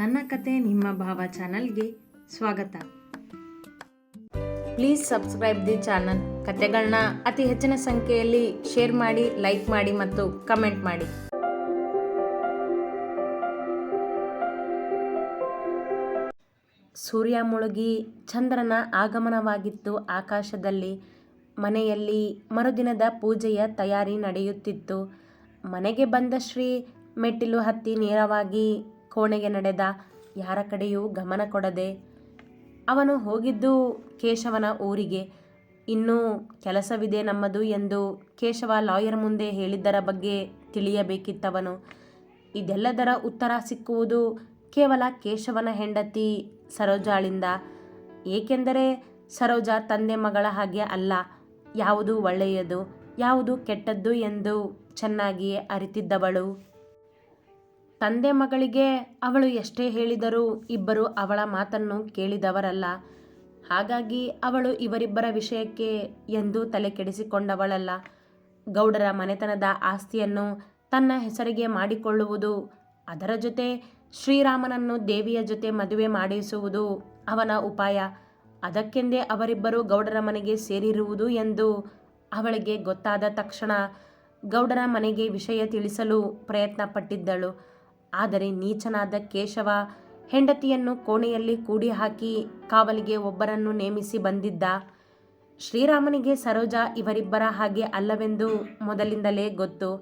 ನನ್ನ ಕತೆ ನಿಮ್ಮ ಭಾವ ಚಾನಲ್ಗೆ ಸ್ವಾಗತ. Please subscribe the channel. ಕತೆಗಳನ್ನ ಅತಿ ಹೆಚ್ಚಿನ ಸಂಖ್ಯೆಯಲ್ಲಿ ಶೇರ್ ಮಾಡಿ, ಲೈಕ್ ಮಾಡಿ ಮತ್ತು ಕಮೆಂಟ್ ಮಾಡಿ. ಸೂರ್ಯ ಮುಳುಗಿ ಚಂದ್ರನ ಆಗಮನವಾಗಿತ್ತು. ಆಕಾಶದಲ್ಲಿ, ಮನೆಯಲ್ಲಿ ಮರುದಿನದ ಪೂಜೆಯ ತಯಾರಿ ನಡೆಯುತ್ತಿತ್ತು. ಮನೆಗೆ ಬಂದ ಶ್ರೀ ಮೆಟ್ಟಿಲು ಹತ್ತಿ ನೇರವಾಗಿ ಕೋಣೆಗೆ ನಡೆದ, ಯಾರ ಕಡೆಯೂ ಗಮನ ಕೊಡದೆ ಅವನು ಹೋಗಿದ್ದು ಕೇಶವನ ಊರಿಗೆ. ಇನ್ನೂ ಕೆಲಸವಿದೆ ನಮ್ಮದು ಎಂದು ಕೇಶವ ಲಾಯರ್ ಮುಂದೆ ಹೇಳಿದ್ದರ ಬಗ್ಗೆ ತಿಳಿಯಬೇಕಿತ್ತವನು. ಇದೆಲ್ಲದರ ಉತ್ತರ ಸಿಕ್ಕುವುದು ಕೇವಲ ಕೇಶವನ ಹೆಂಡತಿ ಸರೋಜಾಳಿಂದ. ಏಕೆಂದರೆ ಸರೋಜಾ ತಂದೆ ಮಗಳ ಹಾಗೆ ಅಲ್ಲ, ಯಾವುದು ಒಳ್ಳೆಯದು, ಯಾವುದು ಕೆಟ್ಟದ್ದು ಎಂದು ಚೆನ್ನಾಗಿಯೇ ಅರಿತಿದ್ದವಳು. ತಂದೆ ಮಗಳಿಗೆ ಅವಳು ಎಷ್ಟೇ ಹೇಳಿದರೂ ಇಬ್ಬರು ಅವಳ ಮಾತನ್ನು ಕೇಳಿದವರಲ್ಲ. ಹಾಗಾಗಿ ಅವಳು ಇವರಿಬ್ಬರ ವಿಷಯಕ್ಕೆ ಎಂದೂ ತಲೆ ಕೆಡಿಸಿಕೊಂಡವಳಲ್ಲ. ಗೌಡರ ಮನೆತನದ ಆಸ್ತಿಯನ್ನು ತನ್ನ ಹೆಸರಿಗೆ ಮಾಡಿಕೊಳ್ಳುವುದು, ಅದರ ಜೊತೆ ಶ್ರೀರಾಮನನ್ನು ದೇವಿಯ ಜೊತೆ ಮದುವೆ ಮಾಡಿಸುವುದು ಅವನ ಉಪಾಯ. ಅದಕ್ಕೆಂದೇ ಅವರಿಬ್ಬರು ಗೌಡರ ಮನೆಗೆ ಸೇರಿರುವುದು ಎಂದು ಅವಳಿಗೆ ಗೊತ್ತಾದ ತಕ್ಷಣ ಗೌಡರ ಮನೆಗೆ ವಿಷಯ ತಿಳಿಸಲು ಪ್ರಯತ್ನ ಪಟ್ಟಿದ್ದಳು ಆದರೆ ನೀಚನಾದ ಕೇಶವ ಹೆಂಡತಿಯನ್ನು ಕೋಣೆಯಲ್ಲಿ ಕೂಡಿ ಹಾಕಿ ಕಾವಲಿಗೆ ಒಬ್ಬರನ್ನು ನೇಮಿಸಿ ಬಂದಿದ್ದ. ಶ್ರೀರಾಮನಿಗೆ ಸರೋಜಾ ಇವರಿಬ್ಬರ ಹಾಗೆ ಅಲ್ಲವೆಂದು ಮೊದಲಿಂದಲೇ ಗೊತ್ತು.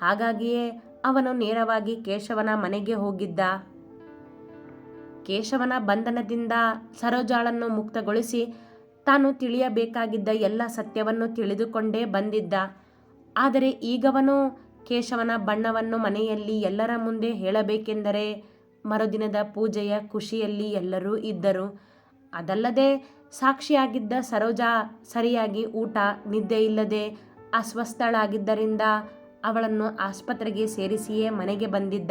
ಹಾಗಾಗಿಯೇ ಅವನು ನೇರವಾಗಿ ಕೇಶವನ ಮನೆಗೆ ಹೋಗಿದ್ದ. ಕೇಶವನ ಬಂಧನದಿಂದ ಸರೋಜಾಳನ್ನು ಮುಕ್ತಗೊಳಿಸಿ ತಾನು ತಿಳಿಯಬೇಕಾಗಿದ್ದ ಎಲ್ಲ ಸತ್ಯವನ್ನು ತಿಳಿದುಕೊಂಡೇ ಬಂದಿದ್ದ. ಆದರೆ ಈಗವನು ಕೇಶವನ ಬಣ್ಣವನ್ನು ಮನೆಯಲ್ಲಿ ಎಲ್ಲರ ಮುಂದೆ ಹೇಳಬೇಕೆಂದರೆ ಮರುದಿನದ ಪೂಜೆಯ ಖುಷಿಯಲ್ಲಿ ಎಲ್ಲರೂ ಇದ್ದರು. ಅದಲ್ಲದೆ ಸಾಕ್ಷಿಯಾಗಿದ್ದ ಸರೋಜಾ ಸರಿಯಾಗಿ ಊಟ, ನಿದ್ದೆ ಇಲ್ಲದೆ ಅಸ್ವಸ್ಥಳಾಗಿದ್ದರಿಂದ ಅವಳನ್ನು ಆಸ್ಪತ್ರೆಗೆ ಸೇರಿಸಿಯೇ ಮನೆಗೆ ಬಂದಿದ್ದ.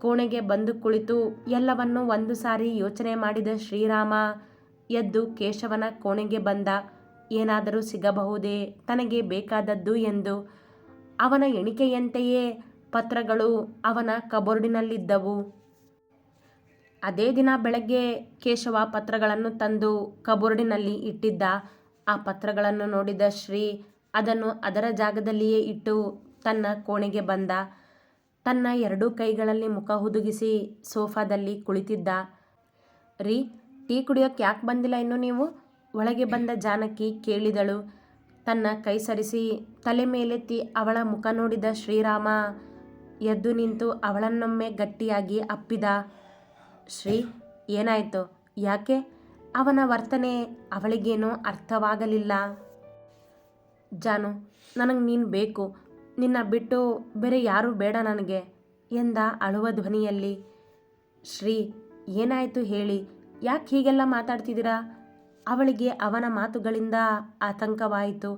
ಕೋಣೆಗೆ ಬಂದು ಕುಳಿತು ಎಲ್ಲವನ್ನು ಒಂದು ಸಾರಿ ಯೋಚನೆ ಮಾಡಿದ ಶ್ರೀರಾಮ ಎದ್ದು ಕೇಶವನ ಕೋಣೆಗೆ ಬಂದ. ಏನಾದರೂ ಸಿಗಬಹುದೇ, ತನಗೆ ಬೇಕಾದದ್ದು ಎಂದು ಅವನ ಎಣಿಕೆಯಂತೆಯೇ ಪತ್ರಗಳು ಅವನ ಕಬೋರ್ಡಿನಲ್ಲಿದ್ದವು. ಅದೇ ದಿನ ಬೆಳಗ್ಗೆ ಕೇಶವ ಪತ್ರಗಳನ್ನು ತಂದು ಕಬೋರ್ಡಿನಲ್ಲಿ ಇಟ್ಟಿದ್ದ. ಆ ಪತ್ರಗಳನ್ನು ನೋಡಿದ ಶ್ರೀ ಅದನ್ನು ಅದರ ಜಾಗದಲ್ಲಿಯೇ ಇಟ್ಟು ತನ್ನ ಕೋಣೆಗೆ ಬಂದ. ತನ್ನ ಎರಡೂ ಕೈಗಳಲ್ಲಿ ಮುಖ ಹುದುಗಿಸಿ ಸೋಫಾದಲ್ಲಿ ಕುಳಿತಿದ್ದ. ರೀ, ಟೀ ಕುಡಿಯೋಕ್ಕೆ ಯಾಕೆ ಬಂದಿಲ್ಲ ಇನ್ನು ನೀವು? ಒಳಗೆ ಬಂದ ಜಾನಕಿ ಕೇಳಿದಳು. ತನ್ನ ಕೈ ಸರಿಸಿ ತಲೆ ಮೇಲೆತ್ತಿ ಅವಳ ಮುಖ ನೋಡಿದ ಶ್ರೀರಾಮ ಎದ್ದು ನಿಂತು ಅವಳನ್ನೊಮ್ಮೆ ಗಟ್ಟಿಯಾಗಿ ಅಪ್ಪಿದ. ಶ್ರೀ, ಏನಾಯಿತು? ಯಾಕೆ? ಅವನ ವರ್ತನೆ ಅವಳಿಗೇನೂ ಅರ್ಥವಾಗಲಿಲ್ಲ. ಜಾನು, ನನಗೆ ನೀನು ಬೇಕು. ನಿನ್ನ ಬಿಟ್ಟು ಬೇರೆ ಯಾರೂ ಬೇಡ ನನಗೆ ಎಂದ ಅಳುವ ಧ್ವನಿಯಲ್ಲಿ. ಶ್ರೀ, ಏನಾಯಿತು ಹೇಳಿ? ಯಾಕೆ ಹೀಗೆಲ್ಲ ಮಾತಾಡ್ತಿದ್ದೀರಾ? ಅವಳಿಗೆ ಅವನ ಮಾತುಗಳಿಂದ ಆತಂಕವಾಯಿತು.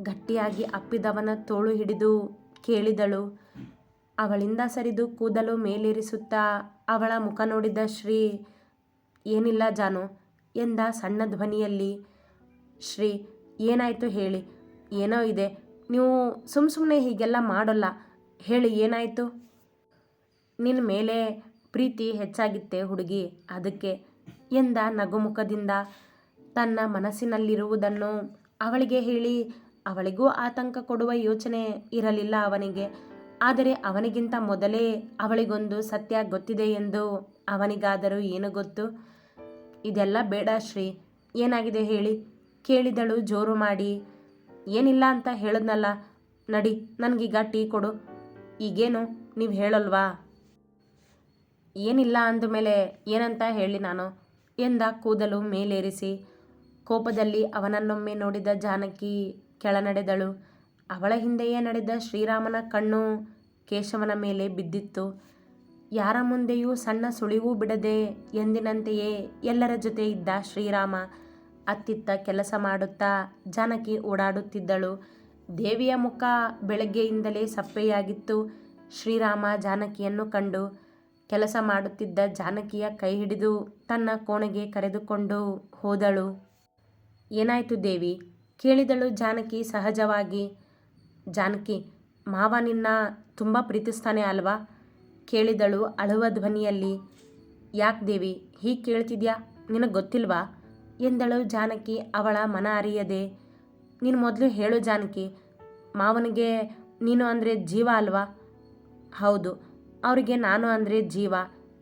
ಗಟ್ಟಿಯಾಗಿ ಅಪ್ಪಿದವನ ತೋಳು ಹಿಡಿದು ಕೇಳಿದಳು. ಅವಳಿಂದ ಸರಿದು ಕೂದಲು ಮೇಲೇರಿಸುತ್ತಾ ಅವಳ ಮುಖ ನೋಡಿದ ಶ್ರೀ, ಏನಿಲ್ಲ ಜಾನು, ಎಂದ ಸಣ್ಣ ಧ್ವನಿಯಲ್ಲಿ. ಶ್ರೀ, ಏನಾಯಿತು ಹೇಳಿ, ಏನೋ ಇದೆ, ನೀವು ಸುಮ್ಮ ಸುಮ್ಮನೆ ಹೀಗೆಲ್ಲ ಮಾಡೋಲ್ಲ, ಹೇಳಿ ಏನಾಯಿತು? ನಿನ್ನ ಮೇಲೆ ಪ್ರೀತಿ ಹೆಚ್ಚಾಗಿತ್ತೆ ಹುಡುಗಿ, ಅದಕ್ಕೆ ಎಂದ ನಗುಮುಖದಿಂದ ತನ್ನ ಮನಸ್ಸಿನಲ್ಲಿರುವುದನ್ನು ಅವಳಿಗೆ ಹೇಳಿ, ಅವಳಿಗೂ ಆತಂಕ ಕೊಡುವ ಯೋಚನೆ ಇರಲಿಲ್ಲ ಅವನಿಗೆ. ಆದರೆ ಅವನಿಗಿಂತ ಮೊದಲೇ ಅವಳಿಗೊಂದು ಸತ್ಯ ಗೊತ್ತಿದೆ ಎಂದು ಅವನಿಗಾದರೂ ಏನು ಗೊತ್ತು? ಇದೆಲ್ಲ ಬೇಡ ಶ್ರೀ. ಏನಾಗಿದೆ ಹೇಳಿ. ಕೇಳಿದಳು ಜೋರು ಮಾಡಿ. ಏನಿಲ್ಲ ಅಂತ ಹೇಳಿದ್ನಲ್ಲ. ನಡಿ, ನನಗೀಗ ಟೀ ಕೊಡು. ಈಗೇನು? ನೀವು ಹೇಳಲ್ವಾ? ಏನಿಲ್ಲ ಅಂದಮೇಲೆ ಏನಂತ ಹೇಳಿ ನಾನು ಎಂದ ಕೂದಲು ಮೇಲೇರಿಸಿ. ಕೋಪದಲ್ಲಿ ಅವನನ್ನೊಮ್ಮೆ ನೋಡಿದ ಜಾನಕಿ ಕೆಳನಡೆದಳು. ಅವಳ ಹಿಂದೆಯೇ ನಡೆದ ಶ್ರೀರಾಮನ ಕಣ್ಣು ಕೇಶವನ ಮೇಲೆ ಬಿದ್ದಿತ್ತು. ಯಾರ ಮುಂದೆಯೂ ಸಣ್ಣ ಸುಳಿವೂ ಬಿಡದೆ ಎಂದಿನಂತೆಯೇ ಎಲ್ಲರ ಜೊತೆ ಇದ್ದ ಶ್ರೀರಾಮ ಅತ್ತಿತ್ತ ಕೆಲಸ ಮಾಡುತ್ತಾ ಜಾನಕಿ ಓಡಾಡುತ್ತಿದ್ದಳು. ದೇವಿಯ ಮುಖ ಬೆಳಗ್ಗೆಯಿಂದಲೇ ಸಪ್ಪೆಯಾಗಿತ್ತು. ಶ್ರೀರಾಮ ಜಾನಕಿಯನ್ನು ಕಂಡು ಕೆಲಸ ಮಾಡುತ್ತಿದ್ದ ಜಾನಕಿಯ ಕೈ ಹಿಡಿದು ತನ್ನ ಕೋಣೆಗೆ ಕರೆದುಕೊಂಡು ಹೋದಳು. ಏನಾಯಿತು ದೇವಿ? ಕೇಳಿದಳು ಜಾನಕಿ ಸಹಜವಾಗಿ. ಜಾನಕಿ, ಮಾವ ನಿನ್ನ ತುಂಬ ಪ್ರೀತಿಸ್ತಾನೆ ಅಲ್ವಾ? ಕೇಳಿದಳು ಅಳುವ ಧ್ವನಿಯಲ್ಲಿ. ಯಾಕೆ ದೇವಿ, ಹೀಗೆ ಕೇಳ್ತಿದ್ಯಾ? ನಿನಗೆ ಗೊತ್ತಿಲ್ವಾ? ಎಂದಳು ಜಾನಕಿ ಅವಳ ಮನ ಅರಿಯದೆ. ನೀನು ಮೊದಲು ಹೇಳು ಜಾನಕಿ, ಮಾವನಿಗೆ ನೀನು ಅಂದರೆ ಜೀವ ಅಲ್ವಾ? ಹೌದು, ಅವರಿಗೆ ನಾನು ಅಂದರೆ ಜೀವ,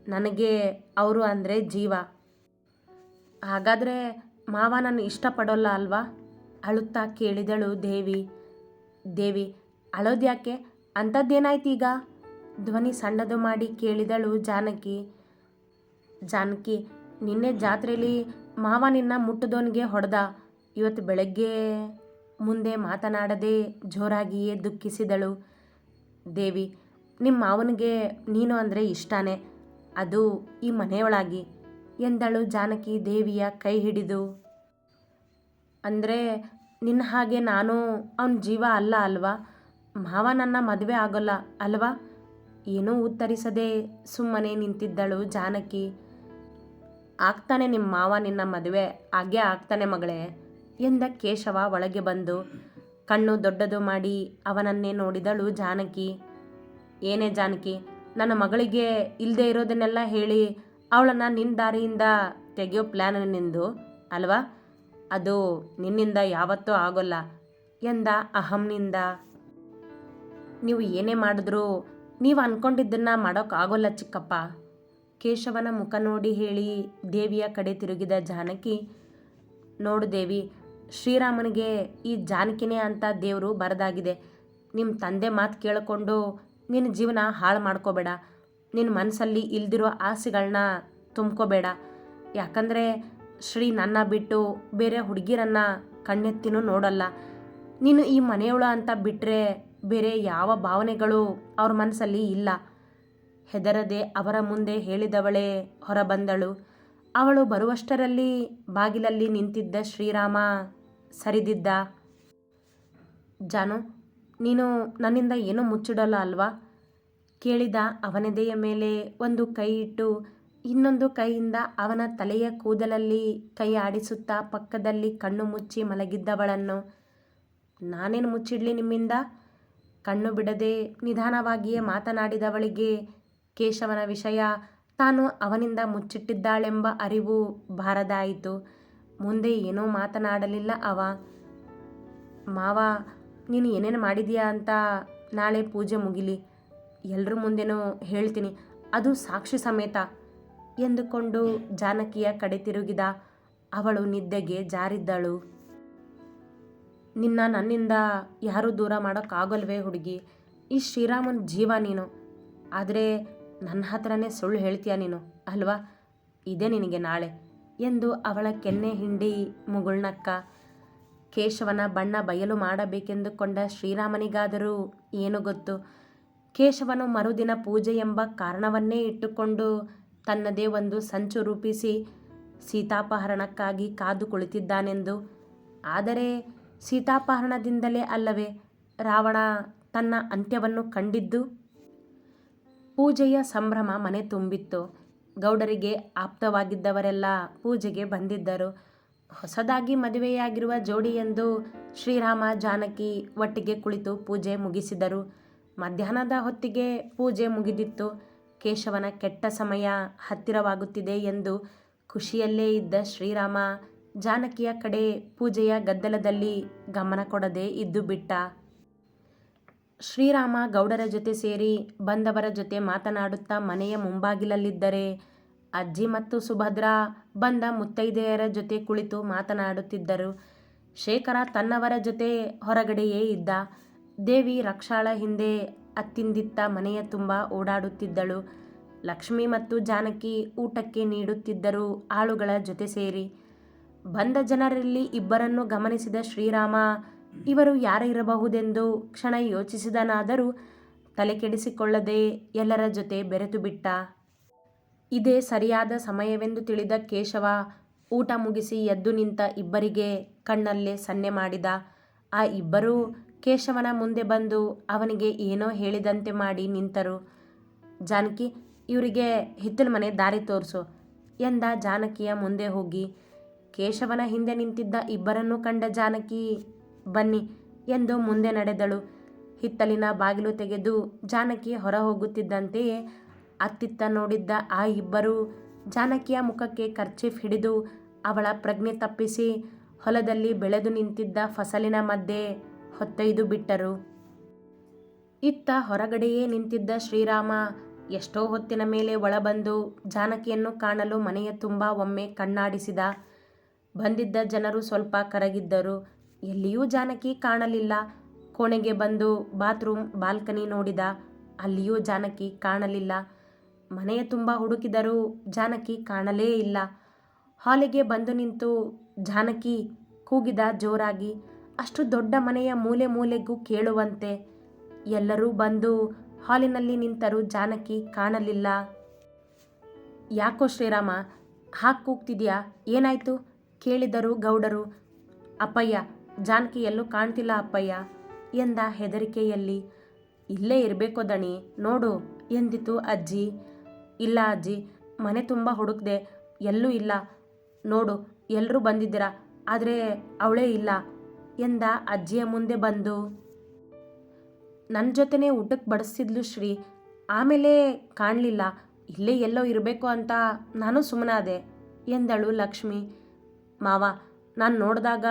ನನಗೆ ಅವರು ಅಂದರೆ ಜೀವ. ಹಾಗಾದರೆ ಮಾವ ಇಷ್ಟಪಡೋಲ್ಲ ಅಲ್ವಾ? ಅಳುತ್ತಾ ಕೇಳಿದಳು ದೇವಿ. ದೇವಿ, ಅಳೋದ್ಯಾಕೆ? ಅಂಥದ್ದೇನಾಯ್ತು ಈಗ? ಧ್ವನಿ ಸಣ್ಣದು ಮಾಡಿ ಕೇಳಿದಳು ಜಾನಕಿ. ಜಾನಕಿ, ನಿನ್ನೆ ಜಾತ್ರೆಯಲ್ಲಿ ಮಾವ ನಿನ್ನ ಮುಟ್ಟದೋನಿಗೆ ಹೊಡೆದ. ಇವತ್ತು ಬೆಳಗ್ಗೆ ಮುಂದೆ ಮಾತನಾಡದೆ ಜೋರಾಗಿಯೇ ದುಃಖಿಸಿದಳು. ದೇವಿ ನಿಮ್ಮ ಮಾವನಿಗೆ ನೀನು ಅಂದರೆ ಇಷ್ಟನೇ. ಅದು ಈ ಮನೆಯೊಳಗಿ. ಎಂದಳು ಜಾನಕಿ ದೇವಿಯ ಕೈ ಹಿಡಿದು. ಅಂದರೆ ನಿನ್ನ ಹಾಗೆ ನಾನು ಅವನ ಜೀವ ಅಲ್ಲ ಅಲ್ವಾ? ಮಾವ ನನ್ನ ಮದುವೆ ಆಗೋಲ್ಲ ಅಲ್ವಾ? ಏನೂ ಉತ್ತರಿಸದೆ ಸುಮ್ಮನೆ ನಿಂತಿದ್ದಳು ಜಾನಕಿ. ಆಗ್ತಾನೆ ನಿಮ್ಮ ಮಾವ ನಿನ್ನ ಮದುವೆ, ಹಾಗೆ ಆಗ್ತಾನೆ ಮಗಳೇ ಎಂದ ಕೇಶವ ಒಳಗೆ ಬಂದು. ಕಣ್ಣು ದೊಡ್ಡದು ಮಾಡಿ ಅವನನ್ನೇ ನೋಡಿದಳು ಜಾನಕಿ. ಏನೇ ಜಾನಕಿ, ನನ್ನ ಮಗಳಿಗೆ ಇಲ್ಲದೆ ಇರೋದನ್ನೆಲ್ಲ ಹೇಳಿ ಅವಳನ್ನು ನಿನ್ನ ದಾರಿಯಿಂದ ತೆಗೆಯೋ ಪ್ಲ್ಯಾನ್ ನಿಂದು, ಅಲ್ವಾ? ಅದು ನಿನ್ನಿಂದ ಯಾವತ್ತೂ ಆಗೋಲ್ಲ ಎಂದ ಅಹಂನಿಂದ ನೀವು ಏನೇ ಮಾಡಿದ್ರು ನೀವು ಅಂದ್ಕೊಂಡಿದ್ದನ್ನು ಮಾಡೋಕ್ಕಾಗೋಲ್ಲ ಚಿಕ್ಕಪ್ಪ. ಕೇಶವನ ಮುಖ ನೋಡಿ ಹೇಳಿ ದೇವಿಯ ಕಡೆ ತಿರುಗಿದ ಜಾನಕಿ, ನೋಡು ದೇವಿ, ಶ್ರೀರಾಮನಿಗೆ ಈ ಜಾನಕಿನೇ ಅಂತ ದೇವರು ಬರದಾಗಿದೆ. ನಿಮ್ಮ ತಂದೆ ಮಾತು ಕೇಳಿಕೊಂಡು ನಿನ್ನ ಜೀವನ ಹಾಳು ಮಾಡ್ಕೋಬೇಡ. ನಿನ್ನ ಮನಸ್ಸಲ್ಲಿ ಇಲ್ದಿರೋ ಆಸೆಗಳನ್ನ ತುಂಬ್ಕೋಬೇಡ. ಯಾಕಂದರೆ ಶ್ರೀ ನನ್ನ ಬಿಟ್ಟು ಬೇರೆ ಹುಡುಗಿರನ್ನು ಕಣ್ಣೆತ್ತಿನೂ ನೋಡಲ್ಲ. ನೀನು ಈ ಮನೆಯೊಳ ಅಂತ ಬಿಟ್ಟರೆ ಬೇರೆ ಯಾವ ಭಾವನೆಗಳು ಅವ್ರ ಮನಸ್ಸಲ್ಲಿ ಇಲ್ಲ. ಹೆದರದೆ ಅವರ ಮುಂದೆ ಹೇಳಿದವಳೇ ಹೊರಬಂದಳು. ಅವಳು ಬರುವಷ್ಟರಲ್ಲಿ ಬಾಗಿಲಲ್ಲಿ ನಿಂತಿದ್ದ ಶ್ರೀರಾಮ ಸರಿದಿದ್ದ. ಜಾನು, ನೀನು ನನ್ನಿಂದ ಏನೂ ಮುಚ್ಚಿಡಲ್ಲ ಅಲ್ವಾ? ಕೇಳಿದ ಅವನೆದೆಯ ಮೇಲೆ ಒಂದು ಕೈ ಇಟ್ಟು, ಇನ್ನೊಂದು ಕೈಯಿಂದ ಅವನ ತಲೆಯ ಕೂದಲಲ್ಲಿ ಕೈ ಆಡಿಸುತ್ತಾ ಪಕ್ಕದಲ್ಲಿ ಕಣ್ಣು ಮುಚ್ಚಿ ಮಲಗಿದ್ದವಳನ್ನು, ನಾನೇನು ಮುಚ್ಚಿಡ್ಲಿ ನಿಮ್ಮಿಂದ? ಕಣ್ಣು ಬಿಡದೆ ನಿಧಾನವಾಗಿಯೇ ಮಾತನಾಡಿದವಳಿಗೆ ಕೇಶವನ ವಿಷಯ ತಾನು ಅವನಿಂದ ಮುಚ್ಚಿಟ್ಟಿದ್ದಾಳೆಂಬ ಅರಿವು ಬಾರದಾಯಿತು. ಮುಂದೆ ಏನೂ ಮಾತನಾಡಲಿಲ್ಲ ಅವ. ಮಾವ, ನೀನು ಏನೇನು ಮಾಡಿದೀಯಾ ಅಂತ ನಾಳೆ ಪೂಜೆ ಮುಗಿಲಿ. ಎಲ್ಲರ ಮುಂದೆನೂ ಹೇಳ್ತೀನಿ, ಅದು ಸಾಕ್ಷಿ ಸಮೇತ. ಎಂದುಕೊಂಡು ಜಾನಕಿಯ ಕಡೆ ತಿರುಗಿದ ಅವಳು ನಿದ್ದೆಗೆ ಜಾರಿದ್ದಳು. ನಿನ್ನ ನನ್ನಿಂದ ಯಾರೂ ದೂರ ಮಾಡೋಕ್ಕಾಗಲ್ವೇ ಹುಡುಗಿ, ಈ ಶ್ರೀರಾಮನ ಜೀವ ನೀನು. ಆದರೆ ನನ್ನ ಹತ್ರನೇ ಸುಳ್ಳು ಹೇಳ್ತೀಯ ನೀನು, ಅಲ್ವಾ? ಇದೆ ನಿನಗೆ ನಾಳೆ, ಎಂದು ಅವಳ ಕೆನ್ನೆ ಹಿಂಡಿ ಮುಗುಳ್ನಕ್ಕ. ಕೇಶವನ ಬಣ್ಣ ಬಯಲು ಮಾಡಬೇಕೆಂದುಕೊಂಡ ಶ್ರೀರಾಮನಿಗಾದರೂ ಏನು ಗೊತ್ತು? ಕೇಶವನು ಮರುದಿನ ಪೂಜೆ ಎಂಬ ಕಾರಣವನ್ನೇ ಇಟ್ಟುಕೊಂಡು ತನ್ನದೇ ಒಂದು ಸಂಚು ರೂಪಿಸಿ ಸೀತಾಪಹರಣಕ್ಕಾಗಿ ಕಾದು ಕುಳಿತಿದ್ದಾನೆಂದು. ಆದರೆ ಸೀತಾಪಹರಣದಿಂದಲೇ ಅಲ್ಲವೇ, ರಾವಣ ತನ್ನ ಅಂತ್ಯವನ್ನು ಕಂಡಿದ್ದು? ಪೂಜೆಯ ಸಂಭ್ರಮ ಮನೆ ತುಂಬಿತ್ತು. ಗೌಡರಿಗೆ ಆಪ್ತವಾಗಿದ್ದವರೆಲ್ಲ ಪೂಜೆಗೆ ಬಂದಿದ್ದರು. ಹೊಸದಾಗಿ ಮದುವೆಯಾಗಿರುವ ಜೋಡಿಯೆಂದು ಶ್ರೀರಾಮ ಜಾನಕಿ ಒಟ್ಟಿಗೆ ಕುಳಿತು ಪೂಜೆ ಮುಗಿಸಿದರು. ಮಧ್ಯಾಹ್ನದ ಹೊತ್ತಿಗೆ ಪೂಜೆ ಮುಗಿದಿತ್ತು. ಕೇಶವನ ಕೆಟ್ಟ ಸಮಯ ಹತ್ತಿರವಾಗುತ್ತಿದೆ ಎಂದು ಖುಷಿಯಲ್ಲೇ ಇದ್ದ ಶ್ರೀರಾಮ ಜಾನಕಿಯ ಕಡೆ ಪೂಜೆಯ ಗದ್ದಲದಲ್ಲಿ ಗಮನ ಕೊಡದೆ ಇದ್ದು ಬಿಟ್ಟ. ಶ್ರೀರಾಮ ಗೌಡರ ಜೊತೆ ಸೇರಿ ಬಂದವರ ಜೊತೆ ಮಾತನಾಡುತ್ತಾ ಮನೆಯ ಮುಂಬಾಗಿಲಲ್ಲಿದ್ದರೆ ಅಜ್ಜಿ ಮತ್ತು ಸುಭದ್ರ ಬಂದ ಮುತ್ತೈದೆಯರ ಜೊತೆ ಕುಳಿತು ಮಾತನಾಡುತ್ತಿದ್ದರು. ಶೇಖರ ತನ್ನವರ ಜೊತೆ ಹೊರಗಡೆಯೇ ಇದ್ದ. ದೇವಿ ರಕ್ಷಾಳ ಹಿಂದೆ ಅತ್ತಿಂದಿತ್ತ ಮನೆಯ ತುಂಬ ಓಡಾಡುತ್ತಿದ್ದಳು. ಲಕ್ಷ್ಮಿ ಮತ್ತು ಜಾನಕಿ ಊಟಕ್ಕೆ ನೀಡುತ್ತಿದ್ದರು ಆಳುಗಳ ಜೊತೆ ಸೇರಿ. ಬಂದ ಜನರಲ್ಲಿ ಇಬ್ಬರನ್ನು ಗಮನಿಸಿದ ಶ್ರೀರಾಮ, ಇವರು ಯಾರಿರಬಹುದೆಂದು ಕ್ಷಣ ಯೋಚಿಸಿದನಾದರೂ ತಲೆಕೆಡಿಸಿಕೊಳ್ಳದೆ ಎಲ್ಲರ ಜೊತೆ ಬೆರೆತು ಬಿಟ್ಟ. ಇದೇ ಸರಿಯಾದ ಸಮಯವೆಂದು ತಿಳಿದ ಕೇಶವ ಊಟ ಮುಗಿಸಿ ಎದ್ದು ನಿಂತ ಇಬ್ಬರಿಗೆ ಕಣ್ಣಲ್ಲೇ ಸನ್ನೆ ಮಾಡಿದ. ಆ ಇಬ್ಬರೂ ಕೇಶವನ ಮುಂದೆ ಬಂದು ಅವನಿಗೆ ಏನೋ ಹೇಳಿದಂತೆ ಮಾಡಿ ನಿಂತರು. ಜಾನಕಿ, ಇವರಿಗೆ ಹಿತ್ತಲ ಮನೆ ದಾರಿ ತೋರಿಸು ಎಂದ ಜಾನಕಿಯ ಮುಂದೆ ಹೋಗಿ. ಕೇಶವನ ಹಿಂದೆ ನಿಂತಿದ್ದ ಇಬ್ಬರನ್ನು ಕಂಡ ಜಾನಕಿ, ಬನ್ನಿ ಎಂದು ಮುಂದೆ ನಡೆದಳು. ಹಿತ್ತಲಿನ ಬಾಗಿಲು ತೆಗೆದು ಜಾನಕಿ ಹೊರ ಹೋಗುತ್ತಿದ್ದಂತೆಯೇ ಅತ್ತಿತ್ತ ನೋಡಿದ್ದ ಆ ಇಬ್ಬರು ಜಾನಕಿಯ ಮುಖಕ್ಕೆ ಕರ್ಚೀಫ್ ಹಿಡಿದು ಅವಳ ಪ್ರಜ್ಞೆ ತಪ್ಪಿಸಿ ಹೊಲದಲ್ಲಿ ಬೆಳೆದು ನಿಂತಿದ್ದ ಫಸಲಿನ ಮಧ್ಯೆ ಹೊತ್ತೊಯ್ದು ಬಿಟ್ಟರು. ಇತ್ತ ಹೊರಗಡೆಯೇ ನಿಂತಿದ್ದ ಶ್ರೀರಾಮ ಎಷ್ಟೋ ಹೊತ್ತಿನ ಮೇಲೆ ಒಳಬಂದು ಜಾನಕಿಯನ್ನು ಕಾಣಲು ಮನೆಯ ತುಂಬ ಒಮ್ಮೆ ಕಣ್ಣಾಡಿಸಿದ. ಬಂದಿದ್ದ ಜನರು ಸ್ವಲ್ಪ ಕರಗಿದ್ದರು. ಎಲ್ಲಿಯೂ ಜಾನಕಿ ಕಾಣಲಿಲ್ಲ. ಕೋಣೆಗೆ ಬಂದು ಬಾತ್ರೂಮ್, ಬಾಲ್ಕನಿ ನೋಡಿದ. ಅಲ್ಲಿಯೂ ಜಾನಕಿ ಕಾಣಲಿಲ್ಲ. ಮನೆಯ ತುಂಬ ಹುಡುಕಿದರೂ ಜಾನಕಿ ಕಾಣಲೇ ಇಲ್ಲ. ಹಾಲಿಗೆ ಬಂದು ನಿಂತು ಜಾನಕಿ ಕೂಗಿದ ಜೋರಾಗಿ. ಅಷ್ಟು ದೊಡ್ಡ ಮನೆಯ ಮೂಲೆ ಮೂಲೆಗೂ ಕೇಳುವಂತೆ. ಎಲ್ಲರೂ ಬಂದು ಹಾಲಿನಲ್ಲಿ ನಿಂತರೂ ಜಾನಕಿ ಕಾಣಲಿಲ್ಲ. ಯಾಕೋ ಶ್ರೀರಾಮ ಹಾಗೆ ಕೂಗ್ತಿದ್ಯಾ? ಏನಾಯ್ತು? ಕೇಳಿದರು ಗೌಡರು, ಅಪ್ಪಯ್ಯ ಜಾನಕಿ ಎಲ್ಲೂ ಕಾಣ್ತಿಲ್ಲ ಅಪ್ಪಯ್ಯ ಎಂದ ಹೆದರಿಕೆಯಲ್ಲಿ. ಇಲ್ಲೇ ಇರಬೇಕು ದಣಿ, ನೋಡು ಎಂದಿತು ಅಜ್ಜಿ. ಇಲ್ಲ ಅಜ್ಜಿ, ಮನೆ ತುಂಬ ಹುಡುಕ್ದೆ, ಎಲ್ಲೂ ಇಲ್ಲ. ನೋಡು ಎಲ್ಲರೂ ಬಂದಿದ್ದೀರಾ, ಆದರೆ ಅವಳೇ ಇಲ್ಲ. ಎಂದ ಅಜ್ಜಿಯ ಮುಂದೆ ಬಂದು ನನ್ನ ಜೊತೆನೇ ಊಟಕ್ಕೆ ಬಡಿಸ್ತಿದ್ಲು ಶ್ರೀ. ಆಮೇಲೆ ಕಾಣಲಿಲ್ಲ. ಇಲ್ಲೇ ಎಲ್ಲೋ ಇರಬೇಕು ಅಂತ ನಾನು ಸುಮ್ಮನಾದೆ ಎಂದಳು ಲಕ್ಷ್ಮಿ. ಮಾವ, ನಾನು ನೋಡಿದಾಗ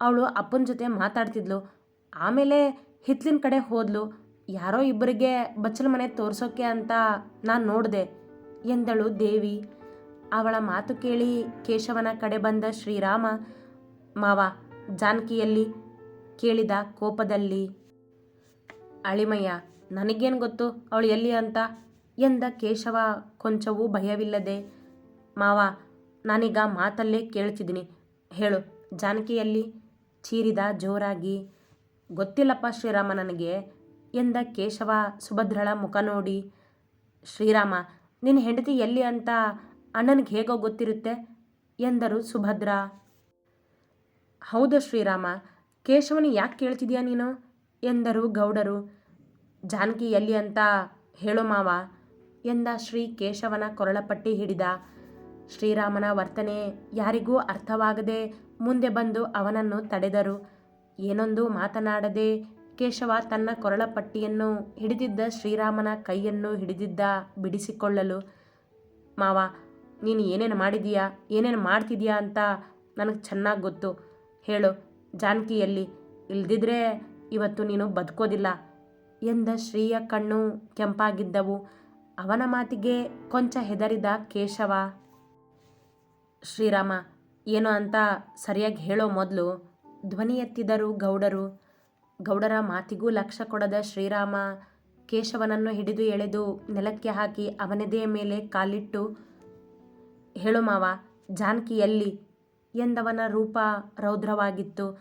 ಅವಳು ಅಪ್ಪನ ಜೊತೆ ಮಾತಾಡ್ತಿದ್ಲು. ಆಮೇಲೆ ಹಿತ್ಲಿನ ಕಡೆ ಹೋದ್ಲು. ಯಾರೋ ಇಬ್ಬರಿಗೆ ಬಚ್ಚಲ ಮನೆ ತೋರಿಸೋಕ್ಕೆ ಅಂತ ನಾನು ನೋಡಿದೆ, ಎಂದಳು ದೇವಿ. ಅವಳ ಮಾತು ಕೇಳಿ ಕೇಶವನ ಕಡೆ ಬಂದ ಶ್ರೀರಾಮ, ಮಾವ ಜಾನಕಿಯಲ್ಲಿ ಕೇಳಿದ ಕೋಪದಲ್ಲಿ, ಅಳಿಮಯ್ಯ, ನನಗೇನು ಗೊತ್ತು? ಅವಳು ಎಲ್ಲಿ ಅಂತ? ಎಂದ ಕೇಶವ ಕೊಂಚವೂ ಭಯವಿಲ್ಲದೆ, ಮಾವ, ನಾನೀಗ ಮಾತಲ್ಲೇ ಕೇಳ್ತಿದ್ದೀನಿ. ಹೇಳು. ಜಾನಕಿಯಲ್ಲಿ ಚೀರಿದ ಜೋರಾಗಿ, ಗೊತ್ತಿಲ್ಲಪ್ಪ ಶ್ರೀರಾಮ ನನಗೆ? ಎಂದ ಕೇಶವ ಸುಭದ್ರಳ ಮುಖ ನೋಡಿ, ಶ್ರೀರಾಮ, ನಿನ್ನ ಹೆಂಡತಿ ಎಲ್ಲಿ ಅಂತ ಅಣ್ಣನಿಗೆ ಹೇಗೋ ಗೊತ್ತಿರುತ್ತೆ? ಎಂದರು ಸುಭದ್ರ. ಹೌದು ಶ್ರೀರಾಮ, ಕೇಶವನ ಯಾಕೆ ಕೇಳ್ತಿದ್ಯಾ ನೀನು? ಎಂದರು ಗೌಡರು. ಜಾನಕಿ ಎಲ್ಲಿ ಅಂತ ಹೇಳೋ ಮಾವ, ಎಂದ ಶ್ರೀ ಕೇಶವನ ಕೊರಳಪಟ್ಟಿ ಹಿಡಿದ. ಶ್ರೀರಾಮನ ವರ್ತನೆ ಯಾರಿಗೂ ಅರ್ಥವಾಗದೆ ಮುಂದೆ ಬಂದು ಅವನನ್ನು ತಡೆದರು. ಏನೊಂದು ಮಾತನಾಡದೆ ಕೇಶವ ತನ್ನ ಕೊರಳಪಟ್ಟಿಯನ್ನು ಹಿಡಿದಿದ್ದ ಶ್ರೀರಾಮನ ಕೈಯನ್ನು ಹಿಡಿದಿದ್ದ ಬಿಡಿಸಿಕೊಳ್ಳಲು, ಮಾವ, ನೀನು ಏನೇನು ಮಾಡಿದೀಯಾ, ಏನೇನು ಮಾಡ್ತಿದೀಯಾ ಅಂತ ನನಗೆ ಚೆನ್ನಾಗಿ ಗೊತ್ತು. ಹೇಳು, ಜಾನಕಿಯಲ್ಲಿ, ಇಲ್ದಿದ್ರೆ ಇವತ್ತು ನೀನು ಬದುಕೋದಿಲ್ಲ ಎಂದ ಶ್ರೀಯ ಕಣ್ಣು ಕೆಂಪಾಗಿದ್ದವು. ಅವನ ಮಾತಿಗೆ ಕೊಂಚ ಹೆದರಿದ ಕೇಶವ. ಶ್ರೀರಾಮ, ಏನು ಅಂತ ಸರಿಯಾಗಿ ಹೇಳೋ ಮೊದಲು ಧ್ವನಿ ಎತ್ತಿದರು ಗೌಡರು. ಗೌಡರ ಮಾತಿಗೂ ಲಕ್ಷ್ಯ ಕೊಡದ ಶ್ರೀರಾಮ ಕೇಶವನನ್ನು ಹಿಡಿದು ಎಳೆದು ನೆಲಕ್ಕೆ ಹಾಕಿ ಅವನದೇ ಮೇಲೆ ಕಾಲಿಟ್ಟು, ಹೇಳು ಮಾವ ಜಾನಕಿ ಎಲ್ಲಿ ಎಂದವನ ರೂಪ ರೌದ್ರವಾಗಿತ್ತು.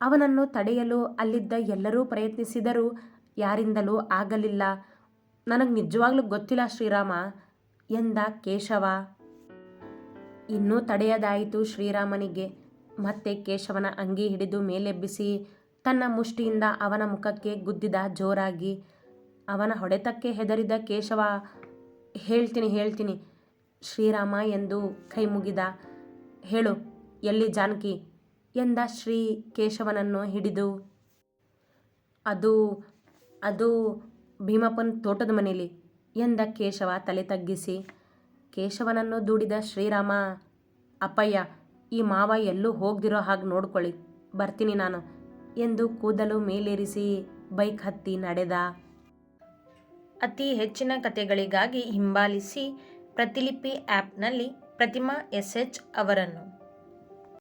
ಅವನನ್ನು ತಡೆಯಲು ಅಲ್ಲಿದ್ದ ಎಲ್ಲರೂ ಪ್ರಯತ್ನಿಸಿದರೂ ಯಾರಿಂದಲೂ ಆಗಲಿಲ್ಲ. ನನಗೆ ನಿಜವಾಗ್ಲೂ ಗೊತ್ತಿಲ್ಲ ಶ್ರೀರಾಮ, ಎಂದ ಕೇಶವ. ಇನ್ನೂ ತಡೆಯದಾಯಿತು ಶ್ರೀರಾಮನಿಗೆ. ಮತ್ತೆ ಕೇಶವನ ಅಂಗಿ ಹಿಡಿದು ಮೇಲೆಬ್ಬಿಸಿ ತನ್ನ ಮುಷ್ಟಿಯಿಂದ ಅವನ ಮುಖಕ್ಕೆ ಗುದ್ದಿದ ಜೋರಾಗಿ, ಅವನ ಹೊಡೆತಕ್ಕೆ ಹೆದರಿದ ಕೇಶವ, ಹೇಳ್ತೀನಿ ಹೇಳ್ತೀನಿ, ಶ್ರೀರಾಮ ಎಂದು ಕೈ ಮುಗಿದ ಹೇಳು ಎಲ್ಲಿ ಜಾನಕಿ? ಎಂದ ಶ್ರೀ ಕೇಶವನನ್ನು ಹಿಡಿದು. ಅದು ಅದು ಭೀಮಪ್ಪನ ತೋಟದ ಮನೆಯಲ್ಲಿ ಎಂದ ಕೇಶವ ತಲೆ ತಗ್ಗಿಸಿ. ಕೇಶವನನ್ನು ದೂಡಿದ ಶ್ರೀರಾಮ, ಅಪ್ಪಯ್ಯ, ಈ ಮಾವ ಎಲ್ಲೂ ಹೋಗ್ದಿರೋ ಹಾಗೆ ನೋಡ್ಕೊಳ್ಳಿ, ಬರ್ತೀನಿ ನಾನು, ಎಂದು ಕೂದಲು ಮೇಲೇರಿಸಿ ಬೈಕ್ ಹತ್ತಿ ನಡೆದ. ಅತಿ ಹೆಚ್ಚಿನ ಕಥೆಗಳಿಗಾಗಿ ಹಿಂಬಾಲಿಸಿ ಪ್ರತಿಲಿಪಿ ಆ್ಯಪ್ನಲ್ಲಿ ಪ್ರತಿಮಾ ಎಸ್ ಎಚ್ ಅವರನ್ನು.